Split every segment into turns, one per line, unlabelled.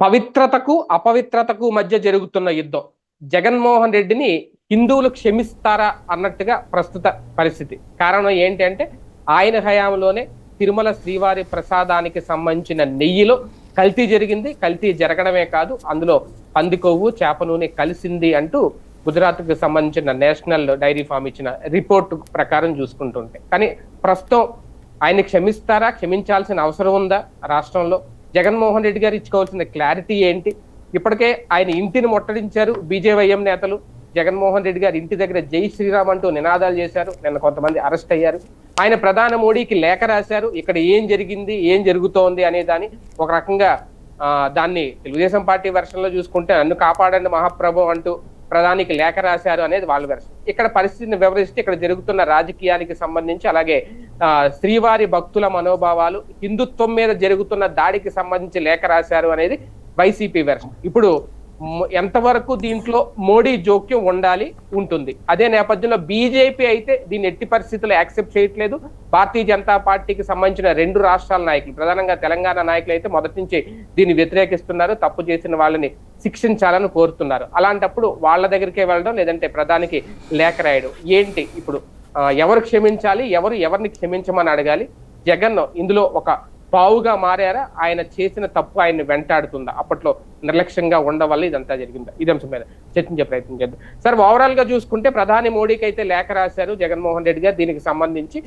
పవిత్రతకు అపవిత్రతకు మధ్య జరుగుతున్న యుద్ధం. జగన్మోహన్ రెడ్డిని హిందువులు క్షమిస్తారా అన్నట్టుగా ప్రస్తుత పరిస్థితి. కారణం ఏంటి అంటే ఆయన హయాంలోనే తిరుమల శ్రీవారి ప్రసాదానికి సంబంధించిన నెయ్యిలో కల్తీ జరిగింది. కల్తీ జరగడమే కాదు అందులో పంది కొవ్వు చేప నూనె కలిసింది అంటూ గుజరాత్కు సంబంధించిన నేషనల్ డైరీ ఫామ్ ఇచ్చిన రిపోర్ట్ ప్రకారం చూసుకుంటుంటే. కానీ ప్రస్తుతం ఆయన క్షమిస్తారా? క్షమించాల్సిన అవసరం ఉందా రాష్ట్రంలో? జగన్మోహన్ రెడ్డి గారు ఇచ్చుకోవాల్సిన క్లారిటీ ఏంటి? ఇప్పటికే ఆయన ఇంటిని ముట్టడించారు బీజేవైఎం నేతలు. జగన్మోహన్ రెడ్డి గారు ఇంటి దగ్గర జై శ్రీరామ్ అంటూ నినాదాలు చేశారు. నిన్న కొంతమంది అరెస్ట్ అయ్యారు. ఆయన ప్రధాన మోడీకి లేఖ రాశారు. ఇక్కడ ఏం జరిగింది ఏం జరుగుతోంది అనే దాన్ని ఒక రకంగా దాన్ని తెలుగుదేశం పార్టీ వెర్షన్లో చూసుకుంటే నన్ను కాపాడండి మహాప్రభు అంటూ ప్రధానికి లేఖ రాశారు అనేది వాళ్ళ వెర్షన్ ఇక్కడ పరిస్థితిని వివరిస్తే ఇక్కడ జరుగుతున్న రాజకీయానికి సంబంధించి అలాగే ఆ, శ్రీవారి భక్తుల మనోభావాలు హిందుత్వం మీద జరుగుతున్న దాడికి సంబంధించి లేఖ రాశారు అనేది వైసీపీ వెర్షన్ ఇప్పుడు ఎంతవరకు దీంట్లో మోడీ జోక్యం ఉండాలి ఉంటుంది. అదే నేపథ్యంలో బీజేపీ అయితే దీన్ని ఎట్టి పరిస్థితుల్లో యాక్సెప్ట్ చేయట్లేదు. భారతీయ జనతా పార్టీకి సంబంధించిన రెండు రాష్ట్రాల నాయకులు ప్రధానంగా తెలంగాణ నాయకులు అయితే మొదటి నుంచి దీన్ని వ్యతిరేకిస్తున్నారు. తప్పు చేసిన వాళ్ళని శిక్షించాలని కోరుతున్నారు. అలాంటప్పుడు వాళ్ళ దగ్గరికే వెళ్ళడం లేదంటే ప్రధానికి లేఖ రాయడం. ఏంటి ఇప్పుడు? ఎవరు క్షమించాలి? ఎవరు ఎవరిని క్షమించమని అడగాలి? జగన్ ఇందులో ఒక పావుగా మారారా? ఆయన చేసిన తప్పు ఆయన వెంటాడుతుందా? అప్పట్లో నిర్లక్ష్యంగా ఉండవల్ల ఇదంతా జరిగిందా? ఇది అంశం మీద చర్చించే ప్రయత్నం చేద్దాం. సార్ ఓవరాల్గా చూసుకుంటే ప్రధాని మోడీకి అయితే లేఖ రాశారు జగన్మోహన్ రెడ్డి గారు. దీనికి సంబంధించి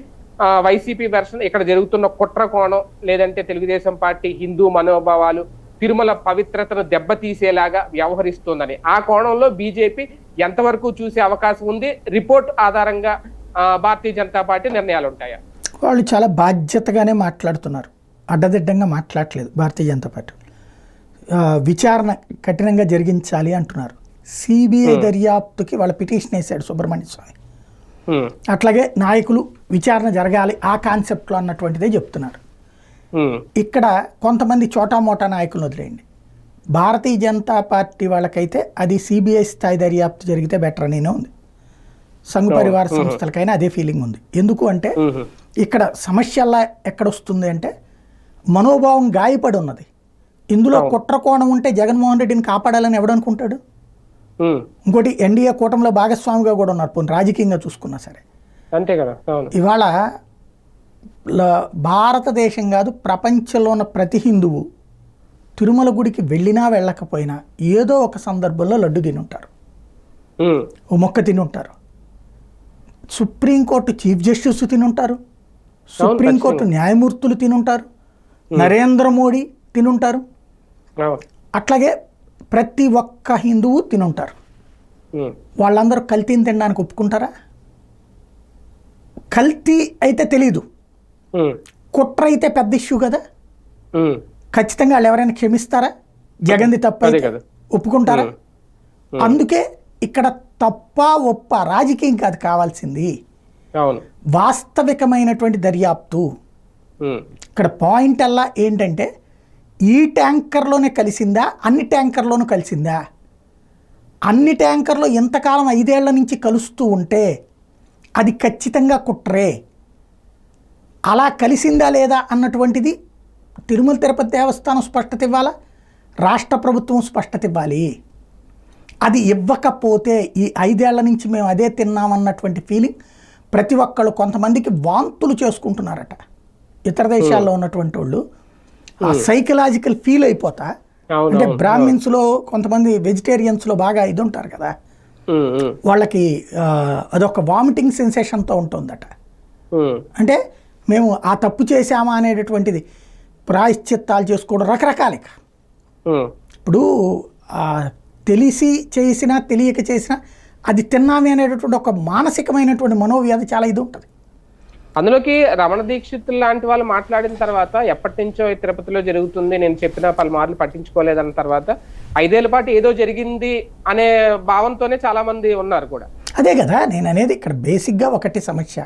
వైసీపీ వెర్షన్ ఇక్కడ జరుగుతున్న కుట్ర కోణం లేదంటే తెలుగుదేశం పార్టీ హిందూ మనోభావాలు తిరుమల పవిత్రతను దెబ్బతీసేలాగా వ్యవహరిస్తోందని. ఆ కోణంలో బీజేపీ ఎంతవరకు చూసే అవకాశం ఉంది? రిపోర్ట్ ఆధారంగా భారతీయ జనతా పార్టీ నిర్ణయాలు ఉంటాయా?
వాళ్ళు చాలా బాధ్యతగానే మాట్లాడుతున్నారు. అడ్డదిడ్డంగా మాట్లాడట్లేదు భారతీయ జనతా పార్టీ. విచారణ కఠినంగా జరిగించాలి అంటున్నారు. సిబిఐ దర్యాప్తుకి వాళ్ళ పిటిషన్ వేశాడు సుబ్రహ్మణ్య స్వామి.
హ్మ్.
అట్లాగే నాయకులు విచారణ జరగాలి ఆ కాన్సెప్ట్లో అన్నటువంటిదే చెప్తున్నారు.
హ్మ్.
ఇక్కడ కొంతమంది చోటా మోటా నాయకులను వదిలేయండి. భారతీయ జనతా పార్టీ వాళ్ళకైతే అది సిబిఐ స్థాయి దర్యాప్తు జరిగితే బెటర్ అనేనే ఉంది. సంఘ పరివార సంస్థలకైనా అదే ఫీలింగ్ ఉంది. ఎందుకు అంటే. ఇక్కడ సమస్యల్లా ఎక్కడొస్తుంది అంటే మనోభావం గాయపడి ఉన్నది. ఇందులో కుట్ర కోణం ఉంటే జగన్మోహన్ రెడ్డిని కాపాడాలని ఎవడనుకుంటాడు. ఇంకోటి ఎన్డీఏ కూటమిలో భాగస్వామిగా కూడా ఉన్నారు. పోనీ రాజకీయంగా చూసుకున్నా సరే.
అంతే కదా.
ఇవాళ భారతదేశం కాదు ప్రపంచంలో ఉన్న ప్రతి హిందువు తిరుమల గుడికి వెళ్ళినా వెళ్ళకపోయినా ఏదో ఒక సందర్భంలో లడ్డు తిని ఉంటారు. ఓ మొక్క తిని ఉంటారు సుప్రీంకోర్టు చీఫ్ జస్టిస్ తిని ఉంటారు సుప్రీంకోర్టు న్యాయమూర్తులు తిని ఉంటారు నరేంద్ర మోడీ తిని ఉంటారు
అవును.
అట్లాగే ప్రతి ఒక్క హిందువు తిని ఉంటారు
హ్మ్.
వాళ్ళందరూ కల్తీని తినడానికి ఒప్పుకుంటారా? కల్తీ అయితే తెలీదు. కుట్ర అయితే పెద్ద ఇష్యూ కదా. ఖచ్చితంగా వాళ్ళు ఎవరైనా క్షమిస్తారా? జగన్ది తప్ప. ఒప్పుకుంటారా. అందుకే ఇక్కడ తప్ప ఒప్ప రాజకీయం కాదు కావాల్సింది. వాస్తవికమైనటువంటి దర్యాప్తు. ఇక్కడ పాయింట్ అల్లా ఏంటంటే ఈ ట్యాంకర్లోనే కలిసిందా అన్ని ట్యాంకర్లోనూ కలిసిందా? అన్ని ట్యాంకర్లో ఎంతకాలం ఐదేళ్ళ నుంచి కలుస్తూ ఉంటే అది ఖచ్చితంగా కుట్రే. అలా కలిసిందా లేదా అన్నటువంటిది తిరుమల తిరుపతి దేవస్థానం స్పష్టత ఇవ్వాలా? రాష్ట్ర ప్రభుత్వం స్పష్టత ఇవ్వాలి. అది ఇవ్వకపోతే ఈ ఐదేళ్ళ నుంచి మేము అదే తిన్నామన్నటువంటి ఫీలింగ్ ప్రతి ఒక్కళ్ళు కొంతమందికి వాంతులు చేసుకుంటున్నారట. ఇతర దేశాల్లో ఉన్నటువంటి వాళ్ళు ఆ సైకలాజికల్ ఫీల్ అయిపోతా అంటే. బ్రాహ్మిన్స్లో కొంతమంది వెజిటేరియన్స్లో బాగా ఇది ఉంటారు కదా
హ్మ్. హ్మ్.
వాళ్ళకి అదొక వామిటింగ్ సెన్సేషన్తో ఉంటుందట. అంటే మేము ఆ తప్పు చేశామా అనేటటువంటిది ప్రాయశ్చిత్తాలు చేసుకోవడం రకరకాల. ఇప్పుడు తెలిసి చేసినా తెలియక చేసినా అది తిన్నామే అనేటటువంటి ఒక మానసికమైనటువంటి మనోవ్యాధి చాలా ఇది ఉంటుంది
అందులోకి రమణ దీక్షిత్ లాంటి వాళ్ళు మాట్లాడిన తర్వాత ఎప్పటి నుంచో తిరుపతిలో జరుగుతుంది నేను చెప్పిన పలుమార్లు పట్టించుకోలేదన్న తర్వాత ఐదేళ్ళ పాటు ఏదో జరిగింది అనే భావంతోనే చాలా మంది ఉన్నారు కూడా.
అదే కదా నేను అనేది ఇక్కడ బేసిక్గా ఒకటి సమస్య.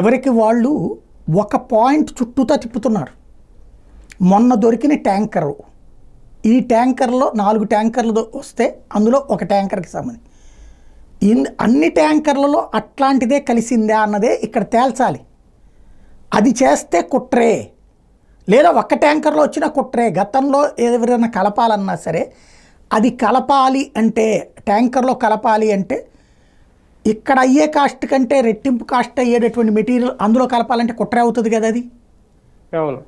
ఎవరికి వాళ్ళు ఒక పాయింట్ చుట్టూతా తిప్పుతున్నారు. మొన్న దొరికిన ట్యాంకరు. ఈ ట్యాంకర్లో నాలుగు ట్యాంకర్లు వస్తే అందులో ఒక ట్యాంకర్కి సంబంధించి. అన్ని ట్యాంకర్లలో అట్లాంటిదే కలిసిందా అన్నదే ఇక్కడ తేల్చాలి. అది చేస్తే కుట్రే. లేదా ఒక్క ట్యాంకర్లో వచ్చిన కుట్రే. గతంలో ఎవరైనా కలపాలన్నా సరే అది కలపాలి అంటే ట్యాంకర్లో కలపాలి అంటే ఇక్కడ అయ్యే కాస్ట్ కంటే రెట్టింపు కాస్ట్ అయ్యేటటువంటి మెటీరియల్ అందులో కలపాలంటే కుట్ర అవుతుంది కదా అది.
అవును.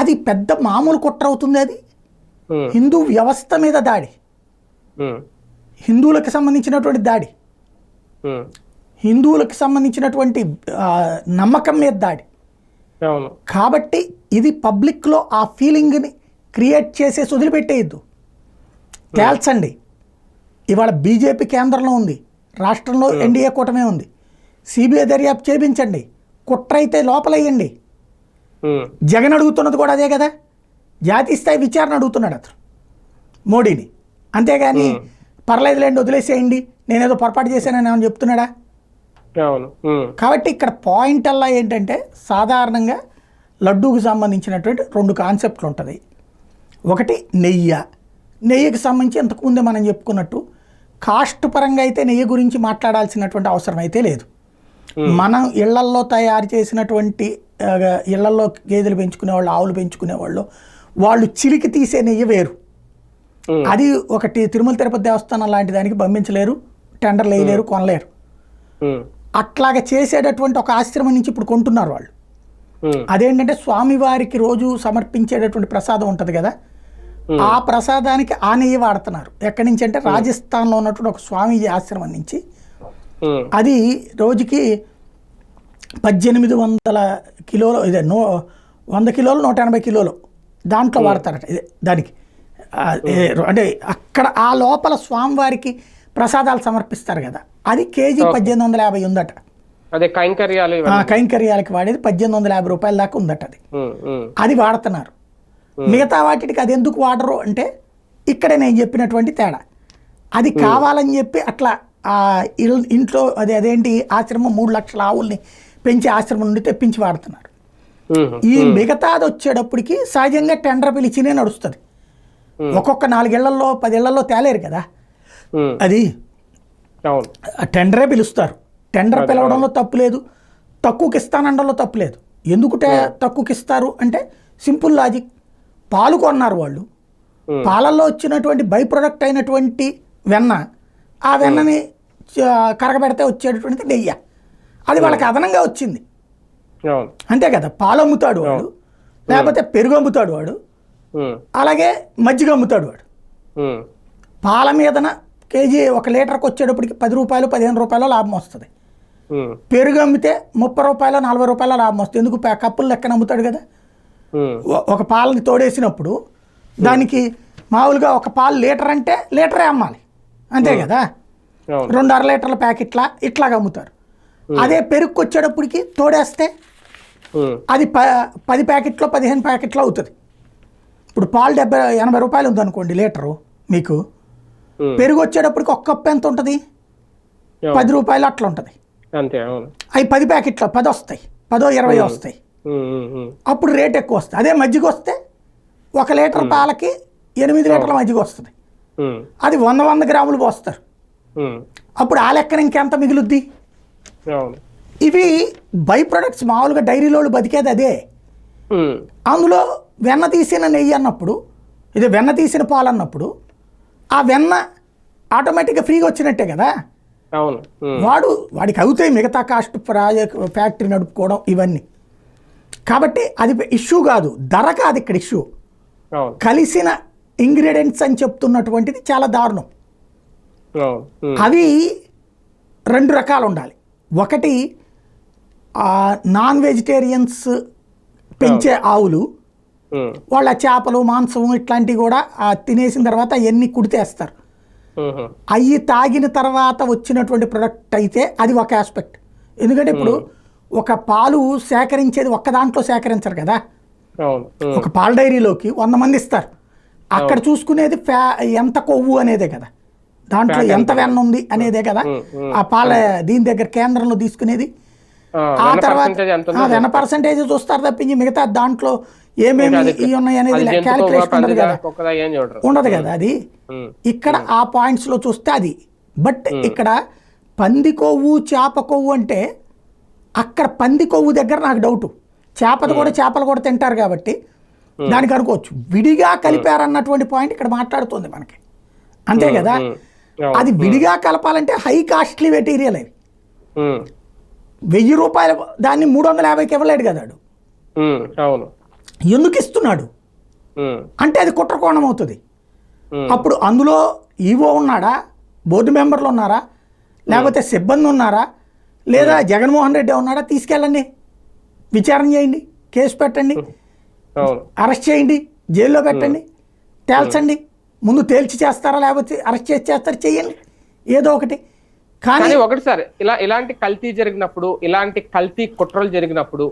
అది పెద్ద మామూలు కుట్ర అవుతుంది అది. హిందూ వ్యవస్థ మీద దాడి. హిందువులకు సంబంధించినటువంటి దాడి. హిందువులకు సంబంధించినటువంటి నమ్మకం మీద దాడి. కాబట్టి ఇది పబ్లిక్లో ఆ ఫీలింగ్ని క్రియేట్ చేసేసి వదిలిపెట్టేయద్దు. తేల్చండి ఇవాళ బీజేపీ కేంద్రంలో ఉంది. రాష్ట్రంలో ఎన్డీఏ కూటమే ఉంది. సిబిఐ దర్యాప్తు చేపించండి. కుట్ర అయితే లోపలయ్యండి జగన్ అడుగుతున్నది కూడా అదే కదా? జాతీయ స్థాయి విచారణ అడుగుతున్నాడు అతను. మోడీని. అంతేగాని పర్లేదులేండి వదిలేసేయండి. నేనేదో పొరపాటు చేశానని ఏమని చెప్తున్నాడా?
అవును.
కాబట్టి ఇక్కడ పాయింట్ అల్లా ఏంటంటే సాధారణంగా లడ్డూకి సంబంధించినటువంటి రెండు కాన్సెప్ట్లు ఉంటుంది. ఒకటి నెయ్యి. నెయ్యికి సంబంధించి ఇంతకుముందే మనం చెప్పుకున్నట్టు కాస్ట్ పరంగా అయితే నెయ్యి గురించి మాట్లాడాల్సినటువంటి అవసరం అయితే లేదు. మనం ఇళ్ళల్లో తయారు చేసినటువంటి ఇళ్ళల్లో గేదెలు పెంచుకునేవాళ్ళు ఆవులు పెంచుకునేవాళ్ళు వాళ్ళు చిలికి తీసే నెయ్యి వేరు. అది ఒకటి తిరుమల తిరుపతి దేవస్థానం లాంటి దానికి పంపించలేరు. టెండర్లు వేయలేరు కొనలేరు. అట్లాగ చేసేటటువంటి ఒక ఆశ్రమం నుంచి ఇప్పుడు కొంటున్నారు వాళ్ళు. అదేంటంటే స్వామివారికి రోజు సమర్పించేటటువంటి ప్రసాదం ఉంటుంది కదా ఆ ప్రసాదానికి ఆ నెయ్యి వాడుతున్నారు. ఎక్కడి నుంచి అంటే రాజస్థాన్లో ఉన్నటువంటి ఒక స్వామీజీ ఆశ్రమం నుంచి. అది రోజుకి పద్దెనిమిది వందల కిలోలు ఇదే నూ వంద కిలోలు నూట ఎనభై కిలోలు దాంట్లో వాడతారట. ఇదే దానికి. అంటే అక్కడ ఆ లోపల స్వామివారికి ప్రసాదాలు సమర్పిస్తారు కదా. అది కేజీ పద్దెనిమిది వందల యాభై ఉందట.
అదే కైంకర్యాలు
కైంకర్యాలకి వాడేది పద్దెనిమిది వందల యాభై రూపాయల దాకా ఉందట అది. అది వాడుతున్నారు. మిగతా వాటికి అది ఎందుకు వాడరు అంటే ఇక్కడే నేను చెప్పినటువంటి తేడా. అది కావాలని చెప్పి అట్లా ఇంట్లో అది అదేంటి ఆశ్రమం మూడు లక్షల ఆవుల్ని పెంచి ఆశ్రమం నుండి తెప్పించి వాడుతున్నారు. ఈ మిగతాది వచ్చేటప్పటికి సహజంగా టెండర్ పిలిచినే నడుస్తుంది. ఒక్కొక్క నాలుగేళ్ళలో పదేళ్ళలో తేలేరు కదా. అది టెండరే పిలుస్తారు. టెండర్ పిలవడంలో తప్పు లేదు. తక్కువకి ఇస్తానడంలో తప్పు లేదు. ఎందుకు తక్కువకి ఇస్తారు అంటే సింపుల్ లాజిక్. పాలు కొన్నారు వాళ్ళు. పాలల్లో వచ్చినటువంటి బై ప్రొడక్ట్ అయినటువంటి వెన్న ఆ వెన్నని కరగబెడితే వచ్చేటటువంటిది నెయ్యి. అది వాళ్ళకి అదనంగా వచ్చింది. అంతే కదా పాలు అమ్ముతాడు వాడు. లేకపోతే పెరుగు అమ్ముతాడు వాడు. అలాగే మజ్జిగ అమ్ముతాడు వాడు. పాల మీదన కేజీ ఒక లీటర్కి వచ్చేటప్పటికి పది రూపాయలు పదిహేను రూపాయలు లాభం వస్తుంది. పెరుగు అమ్మితే ముప్పై రూపాయలు నలభై రూపాయల లాభం వస్తుంది. ఎందుకు? కప్పులు లెక్కన అమ్ముతాడు కదా. ఒక పాలని తోడేసినప్పుడు దానికి మామూలుగా ఒక పాలు లీటర్ అంటే లీటరే అమ్మాలి. అంతే కదా? రెండు అర లీటర్ల ప్యాకెట్లా ఇట్లాగ అమ్ముతారు. అదే పెరుగుకి వచ్చేటప్పటికి తోడేస్తే అది ప పది ప్యాకెట్లో పదిహేను ప్యాకెట్లు అవుతుంది. ఇప్పుడు పాలు డెబ్బై ఎనభై రూపాయలు ఉందనుకోండి లీటరు మీకు. పెరుగు వచ్చేటప్పటికి ఒక్క కప్పు ఎంత ఉంటుంది. పది రూపాయలు అట్లా ఉంటుంది.
అంతే
అవి పది ప్యాకెట్లు పది వస్తాయి. పదో ఇరవై వస్తాయి. అప్పుడు రేట్ ఎక్కువ వస్తుంది అదే మజ్జిగ వస్తే ఒక లీటర్ పాలకి ఎనిమిది లీటర్ల మజ్జిగ వస్తుంది. అది వంద వంద గ్రాములు పోస్తారు. అప్పుడు ఆ లెక్కన ఇంకెంత మిగులుద్ది? ఇవి బై ప్రొడక్ట్స్ మామూలుగా డైరీలో బతికేది అదే. అందులో వెన్న తీసిన నెయ్యి అన్నప్పుడు ఇది వెన్న తీసిన పాలు అన్నప్పుడు ఆ వెన్న ఆటోమేటిక్గా ఫ్రీగా వచ్చినట్టే కదా?
అవును.
వాడు వాడికి అవుతాయి మిగతా కాస్ట్ ప్రాజెక్ట్ ఫ్యాక్టరీ నడుపుకోవడం ఇవన్నీ. కాబట్టి అది ఇష్యూ కాదు. ధర కాదు ఇక్కడ ఇష్యూ కలిసిన ఇంగ్రీడియంట్స్ అని చెప్తున్నటువంటిది చాలా దారుణం. అవి రెండు రకాలు ఉండాలి. ఒకటి నాన్ వెజిటేరియన్స్ పెంచే ఆవులు వాళ్ళ చేపలు మాంసం ఇట్లాంటివి కూడా ఆ తినేసిన తర్వాత అవన్నీ కుడితేస్తారు. అవి తాగిన తర్వాత వచ్చినటువంటి ప్రొడక్ట్ అయితే అది ఒక ఆస్పెక్ట్ ఎందుకంటే ఇప్పుడు ఒక పాలు సేకరించేది ఒక్క దాంట్లో సేకరించరు కదా. ఒక పాల డైరీలోకి వంద మంది ఇస్తారు. అక్కడ చూసుకునేది ఫ్యా ఎంత కొవ్వు అనేదే కదా. దాంట్లో ఎంత వెన్న ఉంది అనేదే కదా. ఆ పాల దీని దగ్గర కేంద్రంలో తీసుకునేది.
ఆ,
తర్వాత వెన్న పర్సంటేజ్ చూస్తారు తప్పించి మిగతా దాంట్లో ఏమేమి ఉన్నాయి అనేది క్యాలిక్యులేషన్ ఉండదు కదా ఉండదు కదా అది? ఇక్కడ ఆ పాయింట్స్లో చూస్తే అది. బట్ ఇక్కడ పంది కొవ్వు చేప కొవ్వు అంటే అక్కడ పంది కొవ్వు దగ్గర నాకు డౌట్ చేపలు కూడా చేపలు కూడా తింటారు కాబట్టి దానికి అనుకోవచ్చు. విడిగా కలిపారన్నటువంటి పాయింట్ ఇక్కడ మాట్లాడుతుంది మనకి. అంతే కదా. అది విడిగా కలపాలంటే హై కాస్ట్లీ మెటీరియల్ అవి వెయ్యి రూపాయలు దాన్ని మూడు వందల యాభైకి ఇవ్వలేడు కదా
అవును.
ఎందుకు ఇస్తున్నాడు? అంటే అది కుట్రకోణం అవుతుంది. అప్పుడు అందులో ఈవో ఉన్నాడా? బోర్డు మెంబర్లు ఉన్నారా? లేకపోతే సిబ్బంది ఉన్నారా? లేదా జగన్మోహన్ రెడ్డి ఉన్నాడా? తీసుకెళ్ళండి. విచారణ చేయండి. కేసు పెట్టండి. అరెస్ట్ చేయండి. జైల్లో పెట్టండి. తేల్చండి. ముందు తేల్చి చేస్తారా? లేకపోతే అరెస్ట్ చేసి చేస్తారా? చేయండి. ఏదో ఒకటి. కానీ
కానీ ఒకటి సార్ ఇలా ఇలాంటి కల్తీ జరిగినప్పుడు ఇలాంటి కల్తీ కుట్రలు జరిగినప్పుడు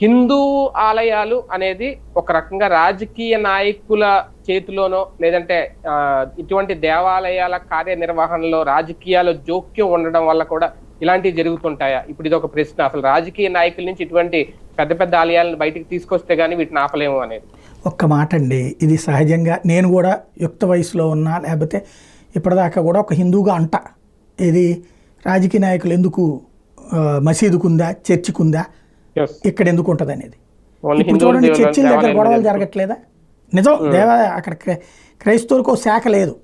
హిందూ ఆలయాలు అనేది ఒక రకంగా రాజకీయ నాయకుల చేతిలోనో లేదంటే ఇటువంటి దేవాలయాల కార్యనిర్వహణలో రాజకీయాలు జోక్యం ఉండడం వల్ల కూడా ఇలాంటివి జరుగుతుంటాయా? ఇప్పుడు ఇది ఒక ప్రశ్న. అసలు రాజకీయ నాయకుల నుంచి ఇటువంటి పెద్ద పెద్ద ఆలయాలను బయటికి తీసుకొస్తే గానీ వీటిని ఆపలేము అనేది.
ఒక్క మాట అండి ఇది సహజంగా నేను కూడా యుక్త వయసులో ఉన్నా లేకపోతే ఇప్పటిదాకా కూడా ఒక హిందూగా అంట. ఇది రాజకీయ నాయకులు ఎందుకు మసీదుకుందా చర్చికుందా? ఇక్కడ ఎందుకు ఉంటుంది అనేది? ఇప్పుడు చూడండి చర్చిల దగ్గర గొడవలు జరగట్లేదా? నిజం దేవ అక్కడ క్రై- క్రైస్తవులకు ఒక శాఖ లేదు.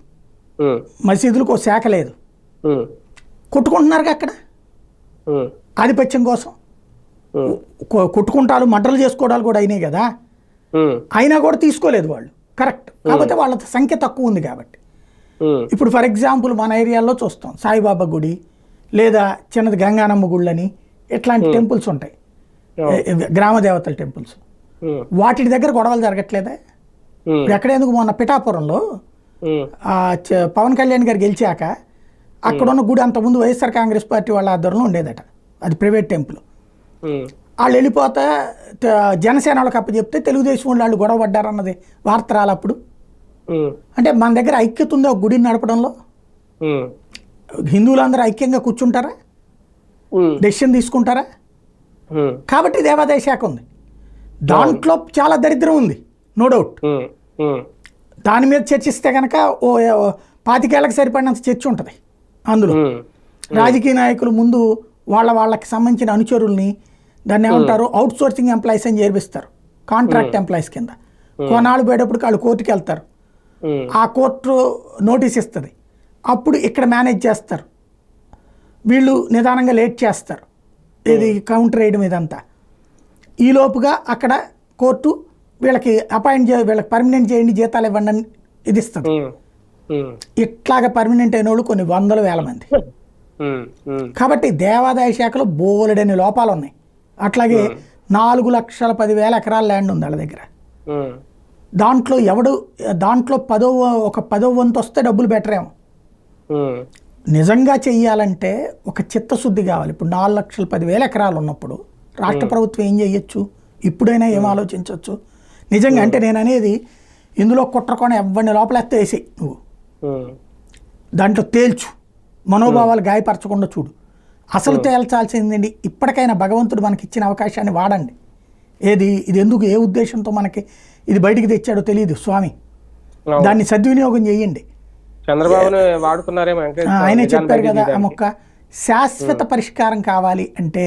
మసీదులకు ఒక శాఖ లేదు. కొట్టుకుంటున్నారుగా అక్కడ? ఆధిపత్యం కోసం? కొట్టుకుంటారు మంటలు చేసుకోవడాలు కూడా అయినాయి కదా? అయినా కూడా తీసుకోలేదు వాళ్ళు. కరెక్ట్. కాకపోతే వాళ్ళ సంఖ్య తక్కువ ఉంది కాబట్టి. ఇప్పుడు ఫర్ ఎగ్జాంపుల్ మన ఏరియాలో చూస్తాం. సాయిబాబా గుడి లేదా చిన్నది గంగానమ్మ గుళ్ళని ఇట్లాంటి టెంపుల్స్ ఉంటాయి. గ్రామ దేవతల టెంపుల్స్. వాటి దగ్గర గొడవలు జరగట్లేదా? ఎక్కడ ఎందుకు మొన్న పిఠాపురంలో పవన్ కళ్యాణ్ గారు గెలిచాక అక్కడ ఉన్న గుడి అంతకుముందు వైఎస్ఆర్ కాంగ్రెస్ పార్టీ వాళ్ళ ఆధ్వర్యంలో ఉండేదట. అది ప్రైవేట్ టెంపుల్. వాళ్ళు వెళ్ళిపోతే జనసేన వాళ్ళకి అప్పచెప్తే తెలుగుదేశం వాళ్ళు వాళ్ళు గొడవ పడ్డారన్నది వార్త రాలి అప్పుడు అంటే మన దగ్గర ఐక్యత ఉందా ఒక గుడిని నడపడంలో? హిందువులందరూ ఐక్యంగా కూర్చుంటారా? డెసిషన్ తీసుకుంటారా? కాబట్టి దేవాదాయ శాఖ ఉంది. దాంట్లో చాలా దరిద్రం ఉంది. నో డౌట్ దాని మీద చర్చిస్తే కనుక ఓ పాతికేళ్ళకి సరిపడినంత చర్చ ఉంటుంది అందులో. రాజకీయ నాయకులు ముందు వాళ్ళ వాళ్ళకి సంబంధించిన అనుచరుల్ని దాన్ని ఏమంటారు? అవుట్ సోర్సింగ్ ఎంప్లాయీస్ అని చేర్పిస్తారు. కాంట్రాక్ట్ ఎంప్లాయీస్ కింద. కొన్నాళ్ళు పోయేటప్పుడు వాళ్ళు కోర్టుకి వెళ్తారు. ఆ కోర్టు నోటీస్ ఇస్తుంది. అప్పుడు ఇక్కడ మేనేజ్ చేస్తారు. వీళ్ళు నిదానంగా లేట్ చేస్తారు. ఇది కౌంటర్ వేయడం ఇదంతా. ఈ లోపుగా అక్కడ కోర్టు వీళ్ళకి అపాయింట్ చే వీళ్ళకి పర్మనెంట్ చేయండి జీతాలు ఇవ్వండి అని ఇది ఇస్తుంది. ఇట్లాగా పర్మనెంట్ అయిన వాళ్ళు కొన్ని వందల వేల మంది. కాబట్టి దేవాదాయ శాఖలో బోలెడని లోపాలు ఉన్నాయి అట్లాగే నాలుగు లక్షల పదివేల ఎకరాల ల్యాండ్ ఉంది వాళ్ళ దగ్గర. దాంట్లో ఎవడు దాంట్లో పదో ఒక పదో వంతు వస్తే డబ్బులు బెటరేమో. నిజంగా చెయ్యాలంటే ఒక చిత్తశుద్ధి కావాలి. ఇప్పుడు నాలుగు లక్షల పదివేల ఎకరాలు ఉన్నప్పుడు రాష్ట్ర ప్రభుత్వం ఏం చేయొచ్చు ఇప్పుడైనా ఏం ఆలోచించవచ్చు నిజంగా అంటే నేను అనేది ఇందులో కుట్రకోణ ఎవరిని లోపలేస్తే వేసి నువ్వు. దాంట్లో తేల్చు. మనోభావాలు గాయపరచకుండా చూడు. అసలు తేల్చాల్సిందండి ఇప్పటికైనా భగవంతుడు మనకి ఇచ్చిన అవకాశాన్ని వాడండి. ఏది? ఇది ఎందుకు? ఏ ఉద్దేశంతో మనకి ఇది బయటికి తెచ్చాడో తెలియదు స్వామి. దాన్ని సద్వినియోగం చేయండి
చంద్రబాబును వెంకటేశ్వర
ఆయనే చెప్పారు కదా ఆ మొక్క శాశ్వత పరిష్కారం కావాలి అంటే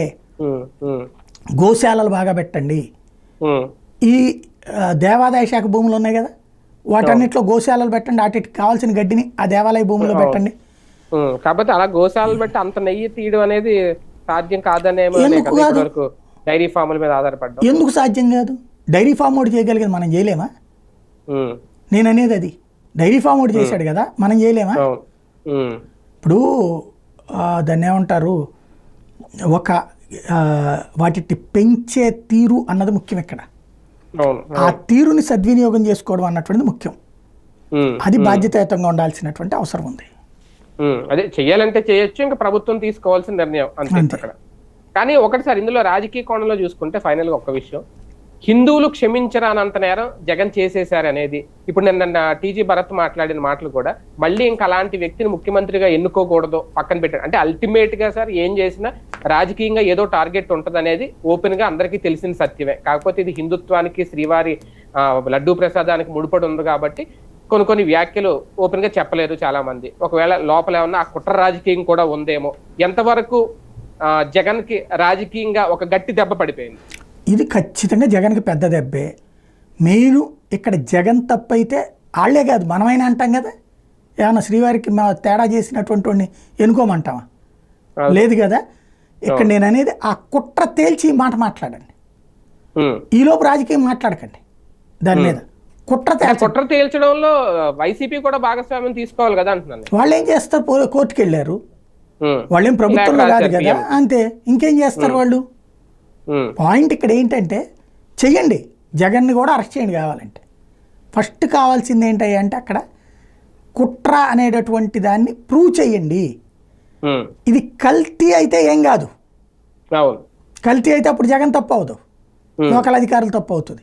గోశాలలు బాగా పెట్టండి. ఈ దేవాదాయ శాఖ భూములు ఉన్నాయి కదా వాటన్నిటిలో గోశాలలు పెట్టండి వాటికి కావాల్సిన గడ్డిని ఆ దేవాలయ భూముల్లో పెట్టండి.
కాకపోతే అలా గోశాలను బట్టి అంత నెయ్యి తీయడం అనేది సాధ్యం కాదనేమో
ఎందుకు
కదా
కాదు?
ఇప్పటివరకు డైరీ ఫార్ముల మీద ఆధారపడ్డాం.
ఎందుకు సాధ్యం కాదు? డైరీ ఫామ్ ఒకటి చేయగలిగింది మనం చేయలేమా? నేను అనేది అది. డైరీ ఫామ్ ఒకటి చేశాడు కదా మనం చేయలేమా? ఇప్పుడు దాన్ని ఏమంటారు ఒక ఆ, వాటిని పెంచే తీరు అన్నది ముఖ్యం ఇక్కడ. ఆ తీరుని సద్వినియోగం చేసుకోవడం అన్నటువంటిది ముఖ్యం. అది బాధ్యతాయుతంగా ఉండాల్సినటువంటి అవసరం ఉంది.
అదే చెయ్యాలంటే చేయొచ్చు ఇంకా ప్రభుత్వం తీసుకోవాల్సిన నిర్ణయం అంతే కానీ ఒకటి సార్ ఇందులో రాజకీయ కోణంలో చూసుకుంటే ఫైనల్గా ఒక్క విషయం. హిందువులు క్షమించరానంత నేరం జగన్ చేసేశారు అనేది ఇప్పుడు నిన్న టీజీ భరత్ మాట్లాడిన మాటలు కూడా మళ్ళీ ఇంకా అలాంటి వ్యక్తిని ముఖ్యమంత్రిగా ఎన్నుకోకూడదు పక్కన పెట్టారు. అంటే అల్టిమేట్గా సార్ ఏం చేసినా రాజకీయంగా ఏదో టార్గెట్ ఉంటది అనేది ఓపెన్గా అందరికీ తెలిసిన సత్యమే. కాకపోతే ఇది హిందుత్వానికి శ్రీవారి లడ్డూ ప్రసాదానికి ముడిపడి ఉంది కాబట్టి కొన్ని కొన్ని వ్యాఖ్యలు ఓపెన్గా చెప్పలేరు చాలా మంది ఒకవేళ లోపల ఏమన్నా ఆ కుట్ర రాజకీయం కూడా ఉందేమో. ఎంతవరకు జగన్కి రాజకీయంగా ఒక గట్టి దెబ్బ పడిపోయింది.
ఇది ఖచ్చితంగా జగన్కి పెద్ద దెబ్బే. మెయిన్ ఇక్కడ జగన్ తప్పు అయితే వాళ్ళే కాదు మనమైనా అంటాం కదా? ఏమన్నా శ్రీవారికి మా తేడా చేసినటువంటి వాడిని ఎన్నుకోమంటామా
అవును.
లేదు కదా? ఇక్కడ నేను అనేది ఆ కుట్ర తేల్చి మాట మాట్లాడండి. ఈలోపు రాజకీయం మాట్లాడకండి దాని మీద. కుట్ర
కుట్ర తేల్చడంలో వైసీపీ కూడా భాగస్వామ్యం తీసుకోవాలి కదా అంటున్నాను
వాళ్ళు ఏం చేస్తారు? కోర్టుకి వెళ్ళారు. వాళ్ళు ఏం ప్రభుత్వంలో కాదు కదా. అంతే. ఇంకేం చేస్తారు వాళ్ళు. పాయింట్ ఇక్కడ ఏంటంటే చెయ్యండి. జగన్ని కూడా అరెస్ట్ చేయండి కావాలంటే. ఫస్ట్ కావాల్సింది ఏంటి అంటే అక్కడ కుట్ర అనేటటువంటి దాన్ని ప్రూవ్ చేయండి
ఉమ్.
ఇది కల్తీ అయితే ఏం కాదు. కల్తీ అయితే అప్పుడు జగన్ తప్పు అవదు
Hmm.
లోకల్ అధికారులు తప్పు అవుతుంది.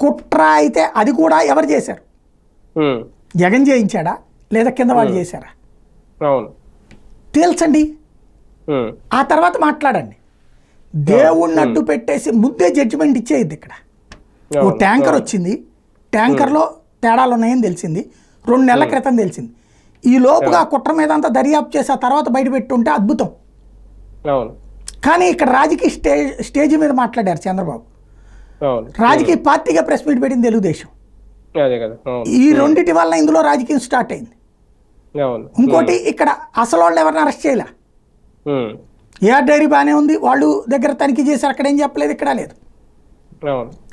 కుట్ర అయితే అది కూడా ఎవరు చేశారు. జగన్ చేయించాడా? లేదా కింద వాళ్ళు చేశారా? తేల్చండి. ఆ తర్వాత మాట్లాడండి. దేవుణ్ణి అడ్డు పెట్టేసి ముందే జడ్జిమెంట్ ఇచ్చేది ఇక్కడ. ఓ. ట్యాంకర్ వచ్చింది. ట్యాంకర్లో తేడాలు ఉన్నాయని తెలిసింది. రెండు నెలల క్రితం తెలిసింది. ఈ లోపుగా కుట్ర మీద అంతా దర్యాప్తు చేసి ఆ తర్వాత బయట పెట్టుంటే అద్భుతం. కానీ ఇక్కడ రాజకీయ స్టేజ్ స్టేజ్ మీద మాట్లాడారు చంద్రబాబు. రాజకీయ పార్టీగా ప్రెస్ మీట్ పెట్టింది తెలుగుదేశం. ఈ రెండిటి వల్ల ఇందులో రాజకీయం స్టార్ట్ అయింది. ఇంకోటి ఇక్కడ అసలు వాళ్ళు ఎవరిని అరెస్ట్ చేయలే. ఏఆర్ డైరీ బాగానే ఉంది వాళ్ళు దగ్గర తనిఖీ చేశారు అక్కడ ఏం చెప్పలేదు ఇక్కడ లేదు.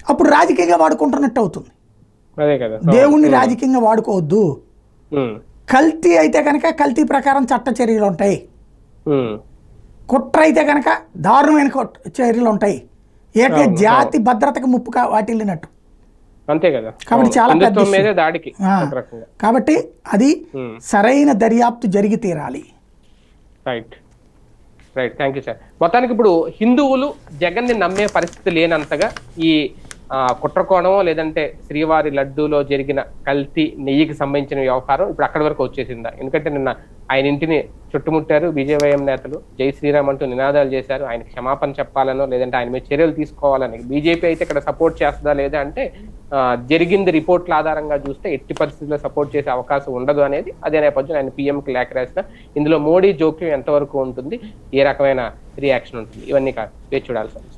అప్పుడు రాజకీయంగా వాడుకుంటున్నట్టు అవుతుంది. దేవుణ్ణి రాజకీయంగా వాడుకోవద్దు. కల్తీ అయితే కనుక కల్తీ ప్రకారం చట్ట చర్యలు ఉంటాయి. కుట్ర అయితే కనుక దారుణమైన చర్యలు ఉంటాయి. ఏక జాతి భద్రతకు ముప్పుగా వాటిల్లినట్టు.
అంతే కదా.
కాబట్టి. చాలా పెద్ద
దాడికి
కాబట్టి అది. సరైన దర్యాప్తు జరిగి తీరాలి.
Right. Right thank you sir మొత్తానికి ఇప్పుడు హిందువులు జగన్ని నమ్మే పరిస్థితి లేనంతగా ఈ కుట్రకోణం లేదంటే శ్రీవారి లడ్డూలో జరిగిన కల్తీ నెయ్యికి సంబంధించిన వ్యవహారం ఇప్పుడు అక్కడి వరకు వచ్చేసిందా? ఎందుకంటే నిన్న ఆయన ఇంటిని చుట్టుముట్టారు బీజేవైఎం నేతలు. జై శ్రీరామ్ అంటూ నినాదాలు చేశారు. ఆయన క్షమాపణ చెప్పాలనో లేదంటే ఆయన మీద చర్యలు తీసుకోవాలని. బీజేపీ అయితే ఇక్కడ సపోర్ట్ చేస్తుందా లేదా అంటే జరిగింది రిపోర్ట్ల ఆధారంగా చూస్తే ఎట్టి పరిస్థితుల్లో సపోర్ట్ చేసే అవకాశం ఉండదు అనేది అదే నేపథ్యం ఆయన పీఎంకి లేఖ రాసిన. ఇందులో మోడీ జోక్యం ఎంతవరకు ఉంటుంది? ఏ రకమైన రియాక్షన్ ఉంటుంది? ఇవన్నీ కాదు వేచి చూడాల్సి ఉంది